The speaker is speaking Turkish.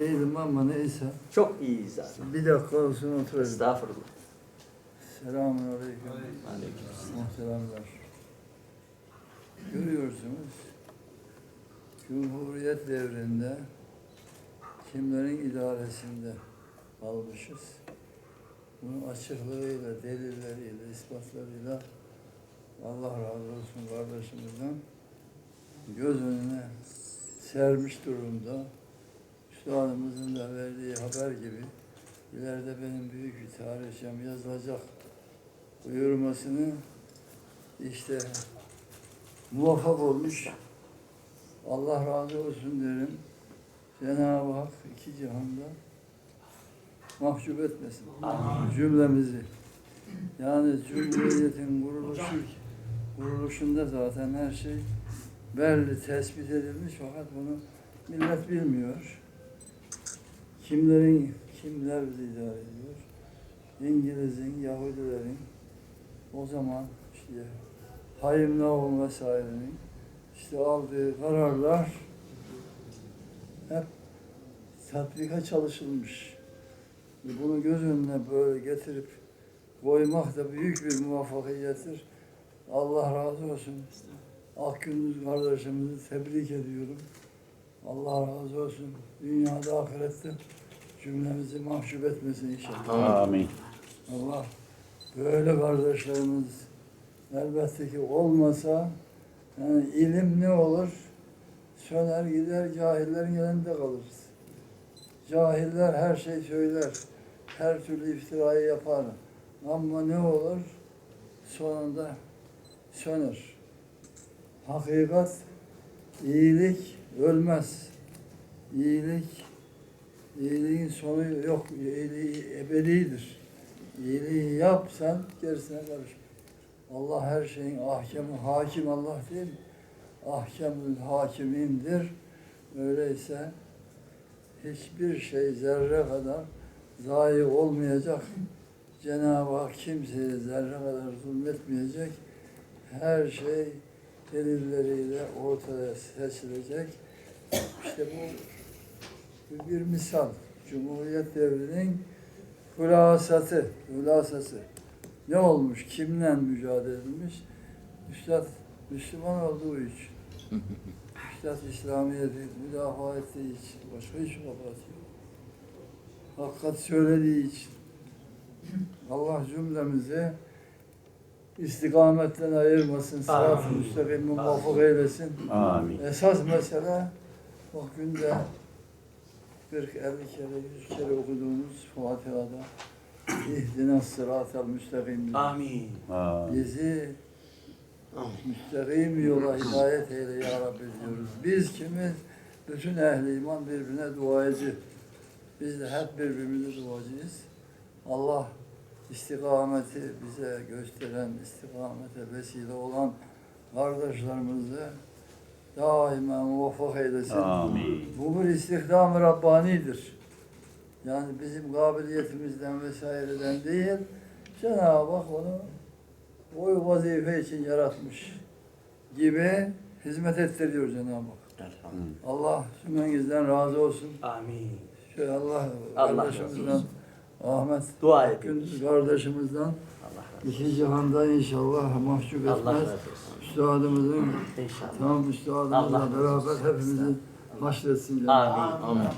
Değilim ama neyse. Çok iyiyiz abi. Bir dakika olsun oturalım. Estağfurullah. Selamun aleyküm. Muhteremler. Görüyorsunuz. Cumhuriyet devrinde kimlerin idaresinde kalmışız. Bunun açıklığıyla, delilleriyle, ispatlarıyla Allah razı olsun kardeşimizden göz önüne sermiş durumda. Üstadımızın da verdiği haber gibi ileride benim büyük bir tarihçem yazılacak buyurmasını işte muvaffak olmuş. Allah razı olsun derim. Cenab-ı Hak iki cihanda mahcup etmesin. Cümlemizi. Yani Cumhuriyet'in kuruluşu, kuruluşunda zaten her şey belli, tespit edilmiş fakat bunu millet bilmiyor. Kimlerin, kimler bizi idare ediyor? İngiliz'in, Yahudilerin, o zaman işte Hayim Naum vesairenin işte aldığı kararlar hep tatbika çalışılmış. Bunu göz önüne böyle getirip koymak da büyük bir muvaffakiyettir. Allah razı olsun. Akgündüz kardeşimizi tebrik ediyorum. Allah razı olsun. Dünyada ahirette cümlemizi mahcup etmesin inşallah. Amin. Allah böyle kardeşlerimiz elbette ki olmasa yani ilim ne olur? Söner gider cahillerin elinde kalırız. Cahiller her şey söyler. Her türlü iftirayı yapar. Ama ne olur? Sonunda söner. Hakikat, iyilik ölmez. İyilik, iyiliğin sonu yok. İyiliği ebedidir. İyiliği yap sen gerisine karışma. Allah her şeyin ahkamı, hakim Allah değil mi? Ahkamül hakimindir. Öyleyse hiçbir şey zerre kadar zayi olmayacak. Cenab-ı Hak kimseye zerre kadar zulmetmeyecek. Her şey delilleriyle ortaya seçilecek. İşte bu bir misal. Cumhuriyet devrinin Hülasatı, hülasası. Ne olmuş, kimle mücadele edilmiş? Üstad Müslüman olduğu için. Üstad İslamiyet'i müdafaa ettiği için. Başka hiç kabahat yok. Hakikat söylediği için. Allah cümlemizi istikametten ayırmasın, sırat-ı müstakime muvaffak eylesin. Amin. Esas mesele o günde 40, 50 kere, 100 kere okuduğumuz Fatiha'da İhdina sıratel müstakim. Amin. Bizi müstakim yola hidayet eyle ya Rabbi diyoruz. Biz kimiz? Bütün ehli iman birbirine duacı. Biz de hep birbirimize duacıyız. Allah istikameti bize gösteren, istikamete vesile olan kardeşlerimizi daima muvaffak eylesin. Amin. Bu bir istihdam-ı Rabbani'dir. Yani bizim kabiliyetimizden vesaireden değil, Cenab-ı Hak onu o vazife için yaratmış gibi hizmet ettiriyor Cenab-ı Hak. Allah cümlenizden razı olsun. Amin. Şöyle Allah, Allah kardeşimizden, razı olsun. Ahmet Dua edin. Kardeşimizden Allah razı olsun. iki cihanda inşallah mahcup Allah etmez. razı olsun. Üstadımızın İnşallah. tam Allah üstadımızla razı beraber olsun. hepimizi haşretsin. Hak. Amin.